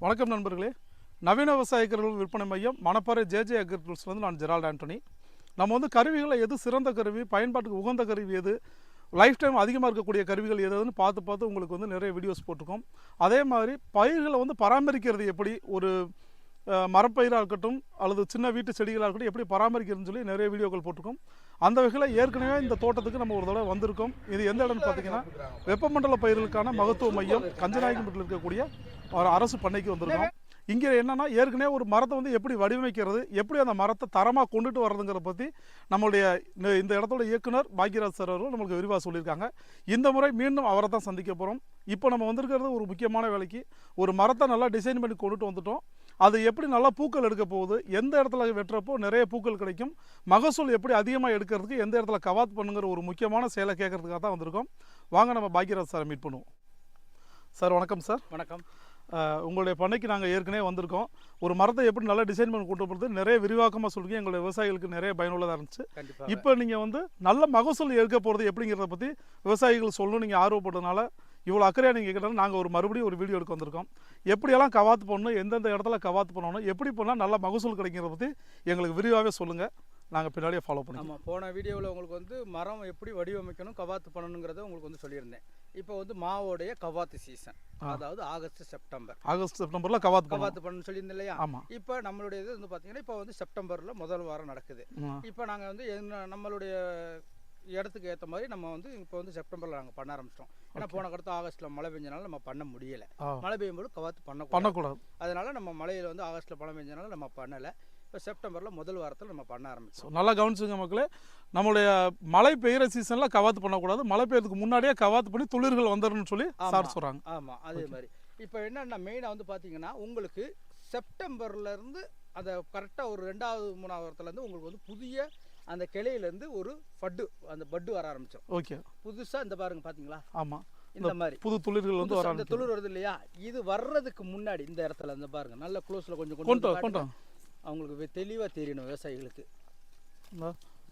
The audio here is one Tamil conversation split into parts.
வணக்கம் நண்பர்களே. நவீன விவசாயிகர்கள் விற்பனை மையம் மணப்பாறை ஜேஜே அக்ரிகல்ச்சர்லேருந்து நான் ஜெரால்ட் ஆண்டனி. நம்ம வந்து கருவிகளை எது சிறந்த கருவி பயன்பாட்டுக்கு உகந்த கருவி எது லைஃப் டைம் அதிகமாக இருக்கக்கூடிய கருவிகள் எதுன்னு பார்த்து பார்த்து உங்களுக்கு வந்து நிறைய வீடியோஸ் போட்டிருக்கோம். அதே மாதிரி பயிர்களை வந்து பராமரிக்கிறது எப்படி? ஒரு மரப்பயிராக இருக்கட்டும் அல்லது சின்ன வீட்டு செடிகளாக இருக்கட்டும் எப்படி பராமரிக்கிறதுன்னு சொல்லி நிறைய வீடியோக்கள் போட்டிருக்கோம். அந்த வகையில் ஏற்கனவே இந்த தோட்டத்துக்கு நம்ம ஒரு தடவை வந்திருக்கோம். இது எந்த இடம்னு பார்த்தீங்கன்னா வெப்பமண்டல பயிர்களுக்கான மகத்துவ மையம் கஞ்சநாயக்கம்பட்டில் இருக்கக்கூடிய ஒரு அரசு பண்ணைக்கு வந்திருக்கோம். இங்கே என்னென்னா ஏற்கனவே ஒரு மரத்தை வந்து எப்படி வடிவமைக்கிறது எப்படி அந்த மரத்தை தரமாக கொண்டுட்டு வர்றதுங்கிறத பற்றி நம்மளுடைய இந்த- இந்த இடத்தோட இயக்குனர் பாக்யராஜ் சார் அவர்கள் நம்மளுக்கு விரிவாக சொல்லியிருக்காங்க. இந்த முறை மீண்டும் அவரை தான் சந்திக்க போகிறோம் இப்போ நம்ம வந்திருக்கிறது ஒரு முக்கியமான வேலைக்கு. ஒரு மரத்தை நல்லா டிசைன் பண்ணி கொண்டுட்டு வந்துட்டோம். அது எப்படி நல்லா பூக்கள் எடுக்க போகுது எந்த இடத்துல வெட்டுறப்போ நிறைய பூக்கள் கிடைக்கும். மகசூல் எப்படி அதிகமாக எடுக்கிறதுக்கு எந்த இடத்துல கவாத் பண்ணுங்கிற ஒரு முக்கியமான செயலை கேட்கறதுக்காக தான் வந்திருக்கோம். வாங்க நம்ம பாக்யராஜ் சாரை மீட் பண்ணுவோம். சார் வணக்கம் சார். வணக்கம். உங்களுடைய பண்ணைக்கு நாங்கள் ஏற்கனவே வந்திருக்கோம். ஒரு மரத்தை எப்படி நல்லா டிசைன் பண்ணி கொண்டு போகிறது நிறைய விரிவாக்கமாக சொல்லிங்க எங்களுடைய விவசாயிகளுக்கு நிறைய பயனுள்ளதாக இருந்துச்சு. இப்போ நீங்கள் வந்து நல்ல மகசூல் எடுக்க போகிறது எப்படிங்கிறத பற்றி விவசாயிகள் சொல்லணும் நீங்கள் ஆர்வப்பட்டதுனால இவ்வளோ அக்கறையாக நீங்கள் கேட்டாலும் நாங்கள் ஒரு மறுபடியும் ஒரு வீடியோ எடுக்க வந்திருக்கோம். எப்படியெல்லாம் கவாத்து பண்ணணும் எந்தெந்த இடத்துல கவாத்து பண்ணணும் எப்படி பண்ணால் நல்ல மகசூல் கிடைக்கிறத பற்றி எங்களுக்கு விரிவாகவே சொல்லுங்கள் நாங்கள் பின்னாடியே ஃபாலோ பண்ணிக்கலாம். ஆமாம் போன வீடியோவில் உங்களுக்கு வந்து மரம் எப்படி வடிவமைக்கணும் கவாத்து பண்ணணுங்கிறத உங்களுக்கு வந்து சொல்லியிருந்தேன். இப்போ வந்து மாவோடைய கவாத்து சீசன். அதாவது ஆகஸ்ட் செப்டம்பர். ஆகஸ்ட் செப்டம்பரில் கவாத்து பண்ணணும். கவாத்து பண்ணணும்னு சொல்லியிருந்தேன் இல்லையா? ஆமாம் இப்போ நம்மளுடைய இது வந்து பார்த்தீங்கன்னா இப்போ வந்து செப்டம்பரில் முதல் வாரம் நடக்குது. இப்போ நாங்கள் வந்து என்ன நம்மளுடைய இடத்துக்கு ஏற்ற மாதிரி நம்ம வந்து இப்போ வந்து செப்டம்பரில் நாங்கள் பண்ண ஆரம்பிச்சிட்டோம். ஏன்னா போன கடத்த ஆகஸ்ட்டில் மழை பெஞ்சனால நம்ம பண்ண முடியலை. மழை பெய்யும்போது கவாத்து பண்ண பண்ணக்கூடாது. அதனால நம்ம மழையில் வந்து ஆகஸ்ட்டில் மழை பெஞ்சனால நம்ம பண்ணலை. இப்போ செப்டம்பரில் முதல் வாரத்தில் நம்ம பண்ண ஆரம்பிச்சோம். நல்லா கவனிச்சுங்க மக்களே. நம்மளுடைய மழை பெய்கிற சீசனில் கவாத்து பண்ணக்கூடாது. மழை பெய்யறதுக்கு முன்னாடியே கவாத்து பண்ணி துளிர்கள் வந்துடணும்னு சொல்லி சார் ஆமா. சொல்கிறாங்க ஆமாம் அதே மாதிரி. இப்போ என்னென்னா மெயினாக வந்து பார்த்தீங்கன்னா உங்களுக்கு செப்டம்பர்ல இருந்து அந்த கரெக்டாக ஒரு ரெண்டாவது மூணாவது வாரத்துலேருந்து உங்களுக்கு வந்து புதிய அந்த கிளையிலேருந்து ஒரு பட்டு அந்த பட்டு வர ஆரம்பிச்சோம். ஓகே. புதுசாக இந்த பாருங்க பார்த்தீங்களா ஆமாம் இந்த மாதிரி. புது துளிர்கள் வந்து வர இந்த துளிர் வருது இல்லையா? இது வர்றதுக்கு முன்னாடி இந்த இடத்துல இந்த பாருங்க நல்ல க்ளோஸில் கொஞ்சம் கொண்டு கொண்டு. அவங்களுக்கு தெளிவாக தெரியணும் விவசாயிகளுக்கு.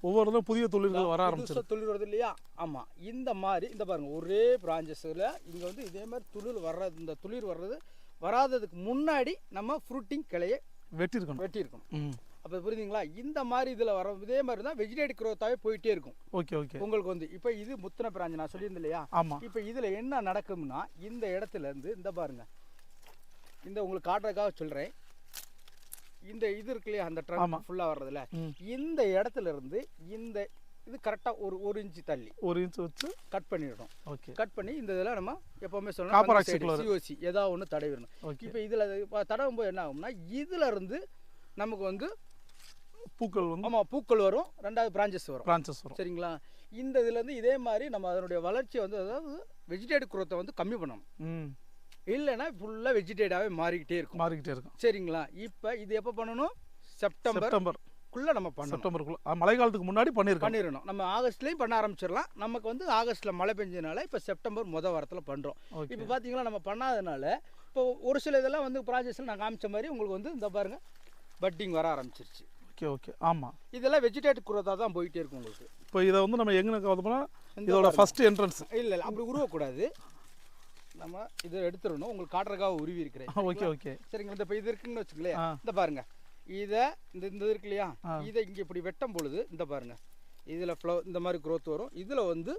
ஒவ்வொருத்தரும் புதிய துளிர்கள் வர புதுசா துளிர் வருது இல்லையா? ஆமா. இந்த மாதிரி இந்த பாருங்க ஒரே பிரான்ச்சஸ்ல இங்க வந்து இதே மாதிரி துளிர் வர்றது இந்த துளிர் வர்றது வராததுக்கு முன்னாடி நம்ம ஃப்ரூட்டிங் கிளையை வெட்டியிருக்கணும். வெட்டியிருக்கணும். அப்போ புரியுதுங்களா இந்த மாதிரி இதில் வர இதே மாதிரி தான் வெஜிடேட்டிவ் க்ரோத்தாவே போயிட்டே இருக்கும். Okay okay. உங்களுக்கு வந்து இப்போ இது முத்தின பிராஞ்சு நான் சொல்லியிருந்தேன் இல்லையா? ஆமாம் இப்போ இதில் என்ன நடக்கும்னா இந்த இடத்துல இருந்து இந்த பாருங்க. இந்த உங்களுக்கு காட்டுறதுக்காக சொல்கிறேன் இந்த இது இருக்கு இல்லையா அந்த. ட்ரங்க் ஃபுல்லாக வர்றதுல. இந்த இடத்துல இருந்து இந்த இது கரெக்டாக ஒரு ஒரு இன்ச்சு தள்ளி. ஒரு இன்ச் வச்சு? கட் பண்ணிடணும். ஓகே. கட் பண்ணி இந்த இதில் நம்ம எப்போவுமே சொல்லணும். சிஓசி ஏதாவது ஒன்று தடவிடணும். இப்போ இதில் தடவும் போது என்ன ஆகும்னா இதுல இருந்து நமக்கு வந்து பூக்கள் வந்து ஆமாம் பூக்கள் வரும். ரெண்டாவது பிரான்ச்சஸ் வரும். பிரான்ச்சஸ் வரும். சரிங்களா? இந்த இதுலேருந்து இதே மாதிரி நம்ம அதனுடைய வளர்ச்சியை வந்து அதாவது வெஜிடேட்டிவ் குரோத்தை வந்து கம்மி பண்ணணும். ம். இல்லைன்னா ஃபுல்லாக வெஜிடேட்டாகவே மாறிக்கிட்டே இருக்கும். மாறிக்கிட்டே இருக்கும். சரிங்களா? இப்போ இது எப்போ பண்ணணும்? செப்டம்பர் செப்டம்பர் குள்ள நம்ம பண்ணணும். செப்டம்பருக்குள்ள மழை காலத்துக்கு முன்னாடி பண்ணியிருக்கோம் பண்ணிடணும். நம்ம ஆகஸ்ட்லேயும் பண்ண ஆரம்பிச்சிடலாம். நமக்கு வந்து ஆகஸ்ட்டில் மழை பெஞ்சதுனால இப்போ செப்டம்பர் முத வாரத்தில் பண்ணுறோம் இப்போ பார்த்தீங்களா நம்ம பண்ணாதனால இப்போ ஒரு சில இதெல்லாம் வந்து ப்ராஜெக்ட்ஸில் நான் காமிச்ச மாதிரி உங்களுக்கு வந்து இந்த பாருங்க பட்டிங் வர ஆரம்பிச்சிருச்சு. ஓகே ஓகே ஆமாம் இதெல்லாம் வெஜிடேட்டிவ் குரோத்தாக தான் போயிட்டே இருக்கும் உங்களுக்கு. இப்போ இதை வந்து நம்ம எங்கே போனால் இதோட. ஃபர்ஸ்ட் என்ட்ரன்ஸ் இல்லை இல்லை அப்படி உருவக்கூடாது. நம்ம இதை எடுத்துடணும். உங்களுக்கு காட்டுறதுக்காக உருவி இருக்கிறேன். ஓகே ஓகே சரிங்களா? இந்த இப்போ இது இருக்குன்னு வச்சுக்கலையே. இந்த பாருங்க. இதை இந்த இந்த இது இருக்கு இல்லையா. இதை இங்கே இப்படி வெட்டும் பொழுது இந்த பாருங்க. இதில் ஃப்ளோ இந்த மாதிரி growth வரும். இதில் வந்து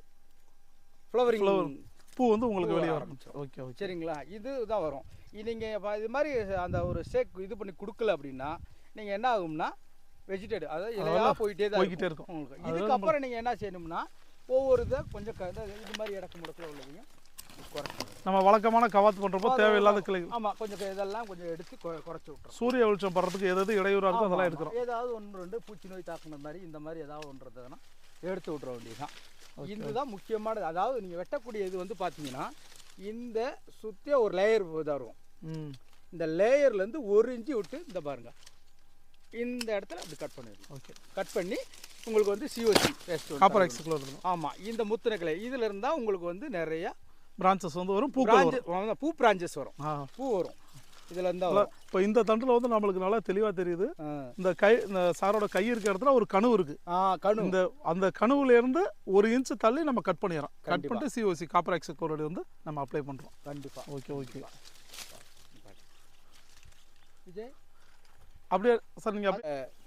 ஃப்ளவரிங். பூ வந்து உங்களுக்கு வெளியே வரும் ஓகே ஓகே சரிங்களா? இது தான் வரும் நீங்கள் இது மாதிரி அந்த ஒரு ஷேக் இது பண்ணி கொடுக்கல அப்படின்னா நீங்கள் என்ன ஆகும்னா வெஜிடேட்டிவ் அதாவது இலையா போயிட்டே தான் போய்க்கிட்டே இருக்கும். இருக்கும். உங்களுக்கு இதுக்கப்புறம் நீங்கள் என்ன செய்யணும்னா ஒவ்வொரு இதை கொஞ்சம் க- இது மாதிரி இடக்கு முடக்கில் உள்ளதையும் குறைக்கணும். நம்ம வழக்கமான கவாத்து பண்ணுறப்போ தேவையில்லாத கிளைகள். ஆமாம் கொஞ்சம் இதெல்லாம் கொஞ்சம் எடுத்து குறைச்சி விட்டுறோம் சூரிய வெளிச்சம் படுறதுக்கு எது எது இடையூறாக இருக்கோ அதெல்லாம் எடுக்கிறோம். ஏதாவது ஒன்று ரெண்டு பூச்சி நோய் தாக்குன மாதிரி இந்த மாதிரி ஏதாவது ஒன்று இருந்ததுன்னா எடுத்து விட்ற வேண்டியதுதான். இதுதான் முக்கியமானது அதாவது நீங்கள் வெட்டக்கூடிய இது வந்து பார்த்தீங்கன்னா இந்த சுற்றிய ஒரு லேயர் வரும் ம். இந்த லேயர்லேருந்து ஒரு இன்ச்சு விட்டு இந்த பாருங்க. இந்த இடத்துல அப்படி கட் பண்ணிடணும் ஓகே கட் பண்ணி உங்களுக்கு வந்து சிஓசி பேஸ்ட் காப்பர் எக்ஸுக்குள்ள இருக்கும் ஆமாம் இந்த முத்தின கிளை இதில் இருந்தால் உங்களுக்கு வந்து நிறைய பிரான்ச்சஸ் வந்து வரும் வரும். branches- பூ பிரான்ச்சஸ் வரும். பூ வரும். இதில் இருந்தால் இப்போ இந்த தண்டில் வந்து நம்மளுக்கு நல்லா தெளிவாக தெரியுது. இந்த கை இந்த சாரோட கை இருக்கிற இடத்துல ஒரு கனவு இருக்கு. ஆ கணு இந்த அந்த கனவுல இருந்து ஒரு இன்ச் தள்ளி நம்ம கட் பண்ணிடுறோம். கட். பண்ணிட்டு சிஓசி காப்பர் எக்ஸக்ளோரைடு வந்து நம்ம அப்ளை பண்ணுறோம் கண்டிப்பாக ஓகே ஓகே விஜய்? அப்படியே சார் நீங்கள்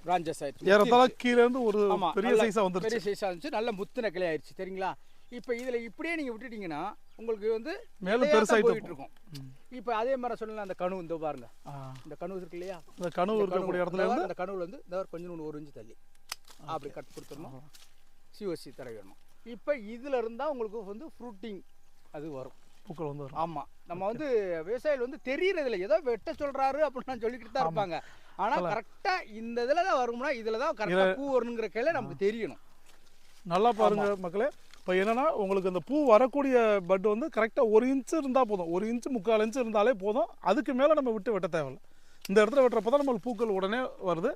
பிரான்ச்சஸ் ஆயிடுச்சு. ஏறத்தாழ கீழே இருந்து ஒரு பெரிய சைஸாக வந்துருச்சு. பெரிய சைஸாக இருந்துச்சு நல்ல முத்துன கிளை ஆயிடுச்சு சரிங்களா? இப்போ இதில் இப்படியே நீங்கள் விட்டுட்டீங்கன்னா உங்களுக்கு வந்து தான் பெருசாயிட்டு போயிட்டு இருக்கும் இப்போ அதே மாதிரி சொல்லலாம் அந்த கணு இந்த பாருங்க. இந்த கணு இருக்கு இல்லையா? இந்த கனவு இருக்கக்கூடிய இடத்துல இருந்து அந்த கனவுல வந்து இந்த கொஞ்சம் ஒரு இன்ச்சு தள்ளி. அப்படி கட் கொடுத்துடணும். சிஓசி தடவிடணும் இப்போ இதுல இருந்தா உங்களுக்கு வந்து ஃப்ரூட்டிங் அது வரும். பூக்கள் வந்து வரும். ஆமா. நம்ம வந்து விவசாயிகள் வந்து தெரியறது இல்லை ஏதோ வெட்ட சொல்றாரு அப்படின்னு சொல்லிக்கிட்டு தான் இருப்பாங்க. ஆனா கரெக்டா இந்த இதுல தான் வரும்னா இதுல தான் கரெக்டா பூ வரணுங்கிற கையில நமக்கு தெரியணும். நல்லா பாருங்க மக்களே. இப்போ என்னன்னா உங்களுக்கு இந்த பூ வரக்கூடிய பட் வந்து கரெக்டாக ஒரு இன்ச்சு இருந்தால் போதும். ஒரு இன்ச்சு முக்கால் இன்ச்சு இருந்தாலே போதும். அதுக்கு மேலே நம்ம விட்டு வெட்ட தேவையில்ல. இந்த இடத்துல வெட்டுறப்ப தான் நம்மளுக்கு பூக்கள் உடனே வருது.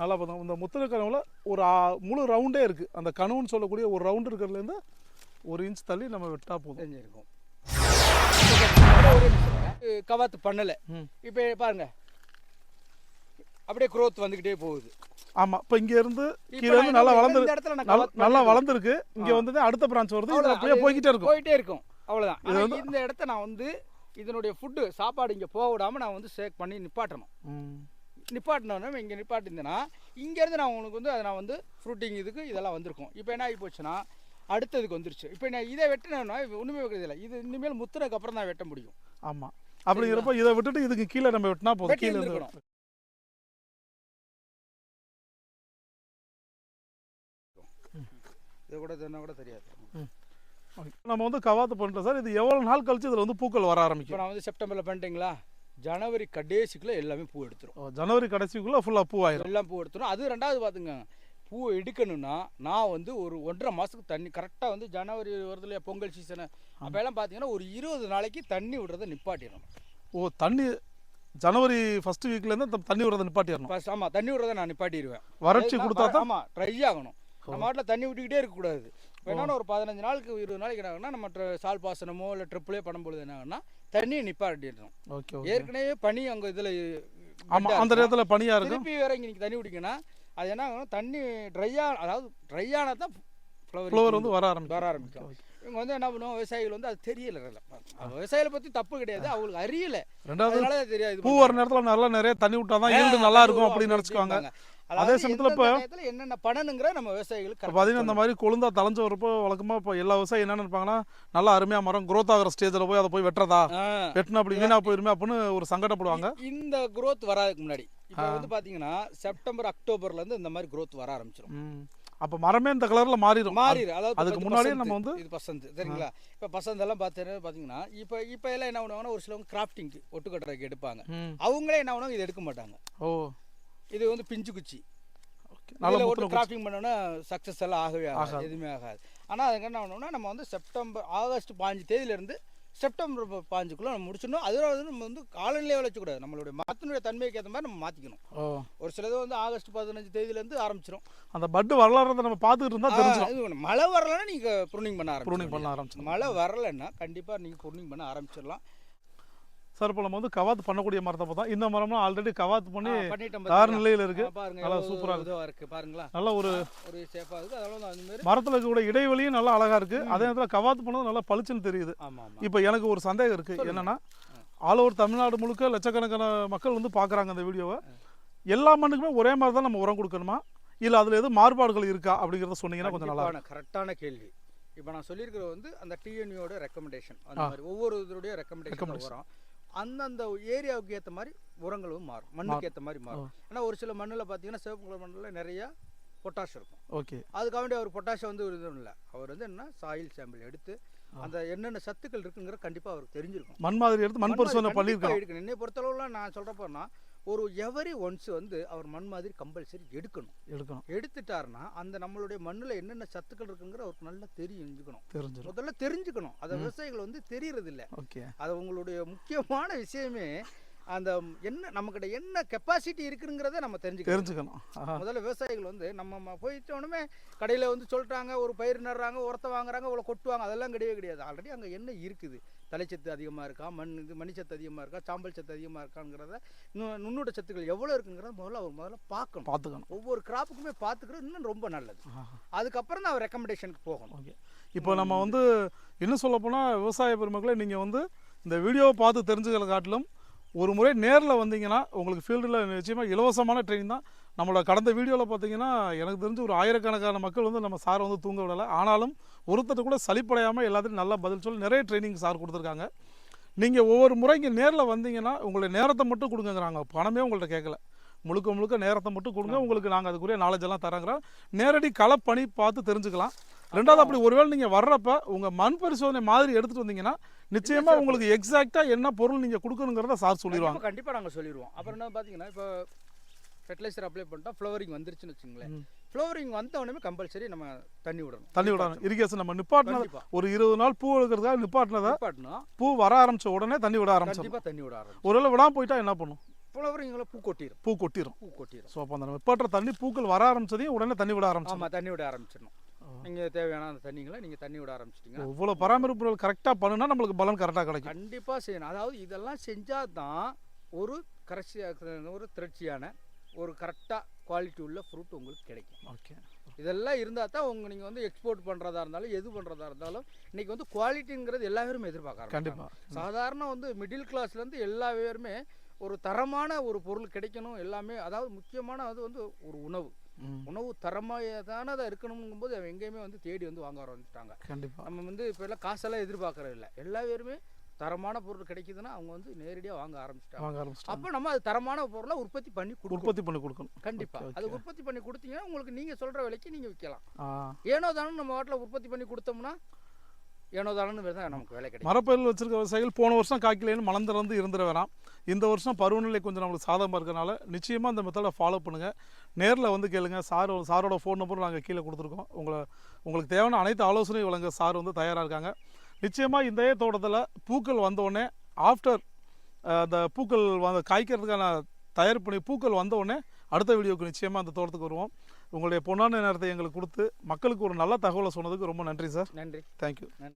நல்லா பார்த்தோம் இந்த முத்திர கனவுல ஒரு முழு ரவுண்டே இருக்குது அந்த கனவுன்னு சொல்லக்கூடிய ஒரு ரவுண்டு இருக்கிறதுலேருந்து ஒரு இன்ச் தள்ளி நம்ம வெட்டா போதும். தெரிஞ்சிருக்கும். கவாத்து பண்ணல. இப்போ பாருங்க. அப்படியே growth வந்துகிட்டே போகுது. ஆமாம் இப்போ இங்கே இருந்து இப்ப கீழே இருந்து நான் நல்லா வளர்ந்து இந்த இடத்துல நான் நல்லா. வளர்ந்துருக்கு. இங்கே வந்து அடுத்த பிரான்ச் வருது. இது அவ்வளவுதான். அப்படியே போய்கிட்டே இருக்கும். போயிட்டே இருக்கும். அவ்வளவுதான். ஆனா இந்த இடத்த நான் வந்து இதனுடைய ஃபுட்டு சாப்பாடு இங்க போக விடாம நான் வந்து சேக் பண்ணி நிப்பாட்டணும். ம். நிப்பாட்டினோடனே இங்கே நிப்பாட்டிருந்தேன்னா இங்கேருந்து நான் உனக்கு வந்து அதை நான் வந்து ஃப்ரூட்டிங் இதுக்கு இதெல்லாம் வந்திருக்கும். இப்போ என்ன ஆகி போச்சுன்னா அடுத்ததுக்கு வந்துருச்சு. இப்போ நான் இதை வெட்டினேன்னா ஒன்றுமே வைக்கிறது இல்லை. இது இனிமேல் முத்துனதுக்கு அப்புறம் தான் வெட்ட முடியும். ஆமாம் அப்படிங்கிறப்ப இதை விட்டுட்டு இதுக்கு கீழே நம்ம வெட்டினா போதும். கீழே இருந்து இது கூட என்ன கூட தெரியாது. நம்ம வந்து கவாத்து பண்ணிட்டோம் சார். இது எவ்வளோ நாள் கழிச்சு இதில் வந்து பூக்கள் வர ஆரம்பிக்கும்? நான் வந்து செப்டம்பரில் பண்ணிட்டீங்களா? ஜனவரி கடைசிக்குள்ள எல்லாமே பூ எடுத்துரும். ஜனவரி கடைசிக்குள்ளே ஃபுல்லாக பூ ஆயிரும். எல்லாம் பூ எடுத்துரும். அது ரெண்டாவது பார்த்துங்க பூ எடுக்கணும்னா நான் வந்து ஒரு ஒன்றரை மாதத்துக்கு தண்ணி கரெக்டாக வந்து ஜனவரி வருது இல்லையா பொங்கல் சீசனு அப்போல்லாம் பார்த்தீங்கன்னா ஒரு இருபது நாளைக்கு தண்ணி விடுறதை நிப்பாட்டிடணும். ஓ தண்ணி ஜனவரி ஃபர்ஸ்ட் வீக்லேருந்து தண்ணி விடுறதை நிப்பாட்டிடணும். ஃபர்ஸ்ட் ஆமாம் தண்ணி விடுறதை நான் நிப்பாட்டிடுவேன். வறட்சி கொடுத்தா தான் ஆமாம் ட்ரை ஆகணும். நம்ம வாட்டில் தண்ணி விட்டுக்கிட்டே இருக்கக்கூடாது. வேணா ஒரு பதினஞ்சு நாளுக்கு இருபது நாளைக்கு என்ன ஆகும்னா நம்ம சால் பாசனமோ இல்லை ட்ரிப்பிளே பண்ணும்பொழுது என்ன ஆகும்னா தண்ணியை நிப்பாட்டிடணும். ஓகே ஏற்கனவே பனி அங்கே இதில் ஆமாம் அந்த நேரத்தில் பனியாக இருக்கும்? திருப்பி வேற இங்கே தண்ணி குடிக்கணும்னா அது என்ன ஆகும் தண்ணி ட்ரையா அதாவது ட்ரையானா தான் ஃப்ளவர் வந்து வர ஆரம்பிக்கும். வர ஆரம்பிக்கும். இவங்க வந்து என்ன பண்ணுவோம் விவசாயிகள் வந்து அது தெரியல விவசாயிகளை பத்தி தப்பு கிடையாது அவங்களுக்கு அறியல. ரெண்டாவது தெரியாது பூ வர நேரத்தில் நல்லா நிறைய தண்ணி விட்டா தான் ஈல்டு நல்லா இருக்கும் அப்படின்னு நினச்சிக்குவாங்க. அதே சமயத்துல இப்ப- என்னென்ன பண்ணணுங்கிற நம்ம விவசாயிகளுக்கு பார்த்தீங்கன்னா இந்த மாதிரி கொழுந்தா தளைஞ்சு வரப்போ வழக்கமாக இப்போ எல்லா விவசாயி என்ன நினைப்பாங்கன்னா நல்லா அருமையாக மரம் growth ஆகிற ஸ்டேஜில் போய் அதை போய் வெட்டுறதா. வெட்டினா அப்படி வீணாக போயிருமே அப்படின்னு ஒரு சங்கடப்படுவாங்க இந்த growth வராதுக்கு முன்னாடி. இப்போ வந்து பாத்தீங்கன்னா செப்டம்பர் அக்டோபர்ல இருந்து இந்த மாதிரி growth வர ஆரம்பிச்சிடும் அப்போ மரமே இந்த கலரில் மாறிடும் மாறிடு அதாவது அதுக்கு முன்னாடியே நம்ம வந்து- இது பசந்த் சரிங்களா? இப்போ பசந்த் எல்லாம் பார்த்தீங்கன்னா இப்போ இப்போ எல்லாம் என்ன பண்ணுவாங்கன்னா ஒரு சிலவங்க கிராஃப்டிங்க்கு ஒட்டு கட்டுறதுக்கு எடுப்பாங்க. அவங்களே என்ன பண்ணுவாங்க இதை எடுக்க மாட்டாங்க. ஓ. இது வந்து பிஞ்சு குச்சி. நல்ல ஒட்டு கிராஃப்டிங் பண்ணோன்னா சக்ஸஸ் எல்லாம் ஆகவே ஆகாது. ஆகாது. எதுவுமே ஆகாது. ஆனால் அதுக்கு என்ன பண்ணோம்னா நம்ம வந்து செப்டம்பர் ஆகஸ்ட் பாஞ்சு தேதியிலேருந்து செப்டம்பர் பாஞ்சுக்குள்ள நம்ம முடிச்சிடணும். அதில் வந்து நம்ம வந்து காலநிலையை வச்சுக்கூடாது நம்மளுடைய மரத்தினுடைய தன்மைக்கு ஏற்ற மாதிரி நம்ம மாற்றிக்கணும் ஒரு சிலது வந்து ஆகஸ்ட் பதினஞ்சு தேதியிலேருந்து ஆரம்பிச்சிடும் அந்த பட்டு வரலாறதை நம்ம பார்த்துக்கிட்டு இருந்தால் தெரிஞ்சிடும் மழை வரலன்னா நீங்கள் ப்ரூனிங் பண்ண ப்ரூனிங் ஆரம்பிச்சிடும் பண்ண ஆரம்பிச்சிடும் மழை வரலைன்னா கண்டிப்பாக நீங்கள் ப்ரூனிங் பண்ண ஆரம்பிச்சிடலாம். சார் நம்ம வந்து கவாத்து பண்ணக்கூடிய மரத்தை பார்த்தா இந்த மரம்லாம் ஆல்ரெடி கவாத்து பண்ணி பாத்தீங்களா? நிலையில் இருக்கு. நல்லா சூப்பரா இருக்கு. பாருங்களா? நல்ல ஒரு ஒரு சேஃபாக இருக்கு. அதனால மரத்தில் இருக்கக்கூடிய இடைவெளியும் நல்லா அழகா இருக்கு. அதே நேரத்தில் கவாத்து பண்ணது நல்லா பளிச்சுன்னு தெரியுது. இப்போ எனக்கு ஒரு சந்தேகம் இருக்கு. என்னன்னா ஆல் ஓவர் தமிழ்நாடு முழுக்க லட்சக்கணக்கான மக்கள் வந்து பார்க்குறாங்க அந்த வீடியோவை. எல்லா மண்ணுக்குமே ஒரே மாதிரி தான் நம்ம உரம் கொடுக்கணுமா? இல்லை அதில் எதுவும் மாறுபாடுகள் இருக்கா அப்படிங்கிறத சொன்னீங்கன்னா கொஞ்சம் நல்லா. கரெக்டான கேள்வி. இப்போ நான் சொல்லியிருக்கிறது வந்து அந்த டிஎன்யூட ரெக்கமெண்டேஷன் அந்த மாதிரி ஒவ்வொரு இதோடைய ரெக்கமெண்டேஷன். வரும் அந்தந்த ஏரியாவுக்கு ஏற்ற மாதிரி உரங்களும் மாறும் மண்ணுக்கு ஏற்ற மாதிரி மாறும். ஏன்னா ஒரு சில மண்ணில் பார்த்தீங்கன்னா சிவப்பு கலர் மண்ணில் நிறைய பொட்டாஷ் இருக்கும். ஓகே. அதுக்காக வேண்டி அவர் பொட்டாஷை வந்து ஒரு இதுவும் இல்லை. அவர் வந்து என்ன சாயில் சாம்பிள் எடுத்து அந்த என்னென்ன சத்துக்கள் இருக்குங்கிற கண்டிப்பாக அவருக்கு தெரிஞ்சிருக்கும். மண் மாதிரி எடுத்து மண் பரிசோதனை பண்ணியிருக்கோம் என்னை பொறுத்தளவுல நான் சொல்கிறப்போனா ஒரு எவரி ஒன்ஸ் வந்து அவர் மண் மாதிரி கம்பல்சரி எடுக்கணும். எடுக்கணும். எடுத்துட்டாருன்னா அந்த நம்மளுடைய மண்ணில் என்னென்ன சத்துக்கள் இருக்குங்கிற அவருக்கு நல்லா தெரிஞ்சுக்கணும். தெரிஞ்சிடும். முதல்ல தெரிஞ்சுக்கணும். அதை விவசாயிகள் வந்து தெரியறது இல்ல ஓகே. அது உங்களுடைய முக்கியமான விஷயமே. அந்த என்ன நம்மக்கிட்ட என்ன கெப்பாசிட்டி இருக்குங்கிறத நம்ம தெரிஞ்சுக்கணும். தெரிஞ்சுக்கணும். முதல்ல விவசாயிகள் வந்து நம்ம போயிட்டோனுமே கடையில் வந்து சொல்லிட்டாங்க ஒரு பயிர் நடுறாங்க உரத்தை வாங்குறாங்க இவ்வளோ கொட்டுவாங்க அதெல்லாம் கிடையவே கிடையாது. ஆல்ரெடி அங்கே என்ன இருக்குது? தலைச்சத்து அதிகமாக இருக்கா? மண் இது மணிச்சத்து அதிகமாக இருக்கா? சாம்பல் சத்து அதிகமாக இருக்காங்கிறத நு- நுண்ணூட்ட சத்துக்கள் எவ்வளோ இருக்குங்கிறத முதல்ல அவர் முதல்ல பார்க்கணும். பார்த்துக்கணும். ஒவ்வொரு கிராப்புக்குமே பார்த்துக்கிறது இன்னும் ரொம்ப நல்லது. அதுக்கப்புறம் தான் அவர் ரெக்கமெண்டேஷனுக்கு போகணும். ஓகே. இப்போ நம்ம வந்து இன்னும் சொல்ல போனால் விவசாய பெருமக்களே நீங்கள் வந்து இந்த வீடியோவை பார்த்து தெரிஞ்சுக்கிறத காட்டிலும் ஒரு முறை நேரில் வந்தீங்கன்னா உங்களுக்கு ஃபீல்டில் நிச்சயமாக இலவசமான ட்ரைனிங் தான் நம்மளோட கடந்த வீடியோவில் பார்த்தீங்கன்னா எனக்கு தெரிஞ்சு ஒரு ஆயிரக்கணக்கான மக்கள் வந்து நம்ம சாரை வந்து தூங்க விடலை. ஆனாலும் ஒருத்தர் கூட சலிப்படையாமல் எல்லாத்தையும் நல்லா பதில் சொல்லி நிறைய ட்ரைனிங் சார் கொடுத்துருக்காங்க. நீங்கள் ஒவ்வொரு முறை இங்கே நேரில் வந்தீங்கன்னா உங்களுடைய நேரத்தை மட்டும் கொடுங்கங்கிறாங்க. பணமே உங்கள்கிட்ட கேட்கல. முழுக்க முழுக்க நேரத்தை மட்டும் கொடுங்க. உங்களுக்கு நாங்கள் அதுக்குரிய நாலேஜ் எல்லாம் தரங்கிறோம் நேரடி களப்பணி பார்த்து தெரிஞ்சுக்கலாம். ரெண்டாவது அப்படி ஒருவேளை நீங்கள் வர்றப்ப உங்கள் மண் பரிசோதனை மாதிரி எடுத்துகிட்டு வந்தீங்கன்னா நிச்சயமாக உங்களுக்கு எக்ஸாக்டாக என்ன பொருள் நீங்கள் கொடுக்கணுங்கிறத சார் சொல்லிடுவாங்க கண்டிப்பா கண்டிப்பா நாங்க சொல்லிடுவோம் அப்புறம் என்ன பாத்தீங்கன்னா இப்போ ஃபெர்டிலைசர் அப்ளை பண்ணிட்டா ஃப்ளவரிங் வந்துருச்சுன்னு வச்சுங்களேன். ஃப்ளவரிங் வந்த உடனே கம்பல்சரி நம்ம தண்ணி விடணும். தண்ணி விடணும். இரிகேஷன் நம்ம நிப்பாட்டினது கண்டிப்பா. ஒரு இருபது நாள் பூ எடுக்கிறதுக்காக நிப்பாட்டினதை நிப்பாட்டணும் பூ வர ஆரம்பிச்ச உடனே தண்ணி விட கண்டிப்பா தண்ணி விட ஆரம்பிச்சு ஒருவேளை விடாம போயிட்டா என்ன பண்ணும்? ஃப்ளவரிங்ல பூ கொட்டிடும் பூ கொட்டிடும் பூ கொட்டிடும் ஸோ அப்போ அந்த நிப்பாட்டுற தண்ணி பூக்கள் வர ஆரம்பிச்சதையும் உடனே தண்ணி விட ஆரம்பிச்சிடும் ஆமா தண்ணி விட ஆரம்பிச்சிடணும். நீங்க தேவையான அந்த தண்ணிங்களை நீங்க தண்ணி விட ஆரம்பிச்சிட்டீங்கன்னா இவ்வளோ பராமரிப்புகள் கரெக்டாக பண்ணுனா நம்மளுக்கு பலன் கரெக்டாக கிடைக்கும். கண்டிப்பா செய்யணும். அதாவது இதெல்லாம் செஞ்சா தான் ஒரு கரைச்சியாக ஒரு திரட்சியான ஒரு கரெக்டாக குவாலிட்டி உள்ள ஃப்ரூட் உங்களுக்கு கிடைக்கும். ஓகே இதெல்லாம் இருந்தால் தான் உங்க நீங்கள் வந்து எக்ஸ்போர்ட் பண்ணுறதா இருந்தாலும் எது பண்ணுறதா இருந்தாலும் இன்னைக்கு வந்து குவாலிட்டிங்கிறது எல்லா பேரும் எதிர்பார்க்குறாங்க கண்டிப்பாக சாதாரண வந்து மிடில் கிளாஸ்லேருந்து எல்லா பேருமே ஒரு தரமான ஒரு பொருள் கிடைக்கணும் எல்லாமே அதாவது முக்கியமான அது வந்து ஒரு உணவு. உணவு தரமானதாக இருக்கணுங்கும் போது அவன் எங்கேயுமே வந்து தேடி வந்து வாங்க ஆரம்பிச்சிட்டாங்க. கண்டிப்பாக நம்ம வந்து இப்போ எல்லாம் காசெல்லாம் எதிர்பார்க்கறது இல்லை எல்லா பேருமே தரமான பொருள் கிடைக்குதுன்னா அவங்க வந்து நேரடியாக வாங்க ஆரம்பிச்சிட்டாங்க. வாங்க ஆரம்பிச்சிட்டாங்க. அப்போ நம்ம அது தரமான பொருளை உற்பத்தி பண்ணி உற்பத்தி பண்ணி கொடுக்கணும். கண்டிப்பா. Okay, அது. உற்பத்தி பண்ணி கொடுத்தீங்கன்னா உங்களுக்கு நீங்க சொல்ற விலைக்கு நீங்க விற்கலாம் ஏனோ தானே நம்ம வாட்டில் உற்பத்தி பண்ணி கொடுத்தோம்னா ஏனோ தானு தான் நமக்கு விலை கிடைக்கும். மரப்பயிர்கள் வச்சிருக்க விவசாயிகள் போன வருஷம் காய்க்கலைன்னு மனம் திறந்து இருந்துட வேணாம். இந்த வருஷம் பருவநிலை கொஞ்சம் நம்மளுக்கு சாதகமாக இருக்கனால நிச்சயமாக இந்த மெத்தடை ஃபாலோ பண்ணுங்கள் நேரில் வந்து கேளுங்க. சார் சாரோட ஃபோன் நம்பர் நாங்கள் கீழே கொடுத்துருக்கோம். உங்களை உங்களுக்கு தேவையான அனைத்து ஆலோசனையும் வழங்க சார் வந்து தயாராக இருக்காங்க. நிச்சயமாக இந்த தோட்டத்தில் பூக்கள் வந்தோடனே ஆஃப்டர் அந்த பூக்கள் வந்து காய்க்கிறதுக்கான தயார் பண்ணி பூக்கள் வந்த உடனே அடுத்த வீடியோக்கு நிச்சயமாக அந்த தோட்டத்துக்கு வருவோம். உங்களுடைய பொன்னான நேரத்தை எங்களுக்கு கொடுத்து மக்களுக்கு ஒரு நல்ல தகவலை சொன்னதுக்கு ரொம்ப நன்றி சார். நன்றி. தேங்க்யூ நன்றி.